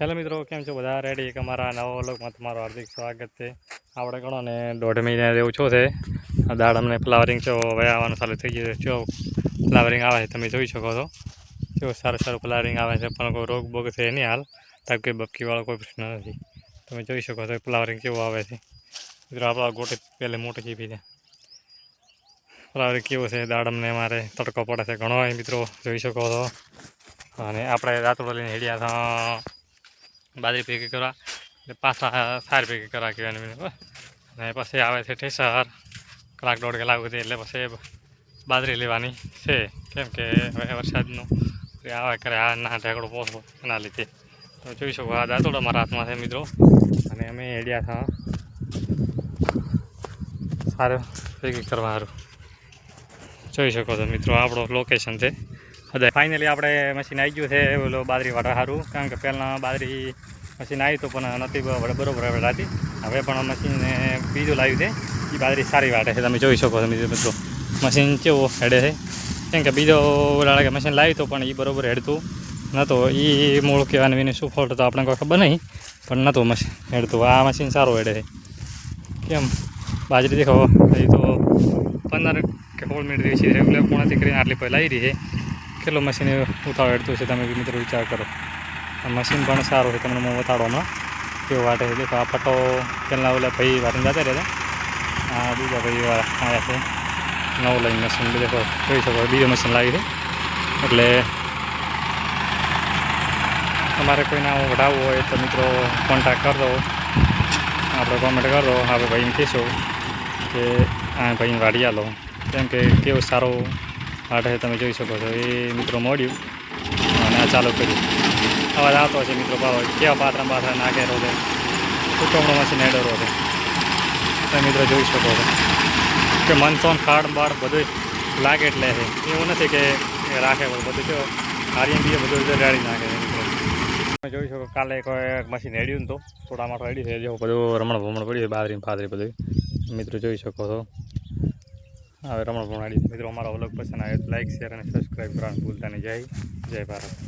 Hello મિત્રો, કેમ છો બધા? રેડી એક અમારા નવા વ્લોગમાં તમારું હાર્દિક સ્વાગત છે. આપણે ગણો ને દોઢ મહિના જેવું છો છે. દાળ અમને ફ્લાવરિંગ છો હવે આવવાનું ચાલુ થઈ ગયું છે. જો ફ્લાવરિંગ આવે છે, તમે જોઈ શકો છો. જો સારું સારું ફ્લાવરિંગ આવે છે, પણ કોઈ રોગ બોગ છે નહીં હાલ. તાપકી બપકીવાળો કોઈ પ્રશ્ન નથી. તમે જોઈ શકો છો ફ્લાવરિંગ કેવું આવે છે. મિત્રો, આપણા ગોટે પહેલે મોટી ચીપી છે. ફ્લાવરિંગ કેવું છે? દાડમને મારે તડકો પડે છે ઘણો મિત્રો, જોઈ શકો છો. અને આપણે રાતોડો લઈને હેડ્યા હતા. બાજરી ભેગી કરવા એટલે પાછા સાર ભેગી કરવા કહેવાની અને પછી આવે છે ઠેસર, કલાક દોઢ કલાક સુધી એટલે પછી બાજરી લેવાની છે. કેમ કે હવે વરસાદનું આવે કરે, આ ના ઢેકડો પોસો એના લીધે. તો જોઈ શકો આ દાંતોડા મારા હાથમાં છે મિત્રો. અને અમે એડિયા થા સારું, ભેગી કરવા સારું જોઈ શકો છો મિત્રો, આપણો લોકેશન છે. હવે ફાઇનલી આપણે મશીન આવી ગયું છે ઓલો બાજરી વાળા સારું કારણ કે પહેલાં બાજરી મશીન આવ્યું હતું પણ નથી બરોબર હતી હવે પણ મશીન બીજું લાવ્યું છે. એ બાજરી સારી વાટે છે. તમે જોઈ શકો તમે મિત્રો મશીન કેવું હેડે છે. કેમ કે બીજો ઓલા કે મશીન લાવ્યું હતું પણ એ બરોબર હેડતું નહોતું એ મૂળ કહેવાનું એની શું ફોલ્ટ હતો આપણે કોઈ ખબર નહીં, પણ નહોતું મશીન હેડતું. આ મશીન સારું હેડે છે. કેમ? બાજરી દેખો એ તો પંદર કે સોળ મિનિટ દિવસે રેગ્યુલર પૂર્ણથી કરીને આટલી પહેલાં આવી રહી છે. કેટલું મશીન ઉતાવળ હેડતું છે તમે મિત્રો વિચાર કરો. મશીન પણ સારું છે તમને હું બતાડો હમણાં. કેવું વાટે છે દેખો, આ ફટો પહેલાં ઓલા ભાઈ વાટીને જતા રહ્યા હતા આ બીજા ભાઈ આવ્યા છે. નવું લઈને મશીન દેખો, જોઈ શકો બીજું મશીન લાવી છે. એટલે તમારે કોઈને આવું વઢાવવું હોય તો મિત્રો કોન્ટેક્ટ કરી દો. આપણે કોમેન્ટ કરી દો. આપણે ભાઈને કહીશું કે આ ભાઈને વાડી આલો. કેમ કે કેવું સારું છે તમે જોઈ શકો છો, એ મિત્રો મોડ્યું અને આ ચાલુ કર્યું. અવાજ આવતો હશે મિત્રો પાવો કેવા પાત્રા પાત્રા નાખે રોજે. ઉકમણો મશીન હેડરો છે તમે મિત્રો જોઈ શકો છો. કે મનસોન ખાડ બાળ બધું લાગે એટલે છે. એવું નથી કે રાખે બધું જો હારિયમ બી બધું રેડી નાખે છે મિત્રો. તમે જોઈ શકો કાલે કોઈ મશીન હેડ્યું તો. થોડા માટો હેડ્યું છે જો બધું રમણ ભમણ પડ્યું છે બાદરી ફાદરી બધું. મિત્રો જોઈ શકો છો. હવે રમણ ભમણ મિત્રો, અમારો વ્લોગ પસંદ આવે તો લાઈક શેર અને સબસ્ક્રાઈબ કરવાનું ભૂલતા નહીં. જય જય ભારત.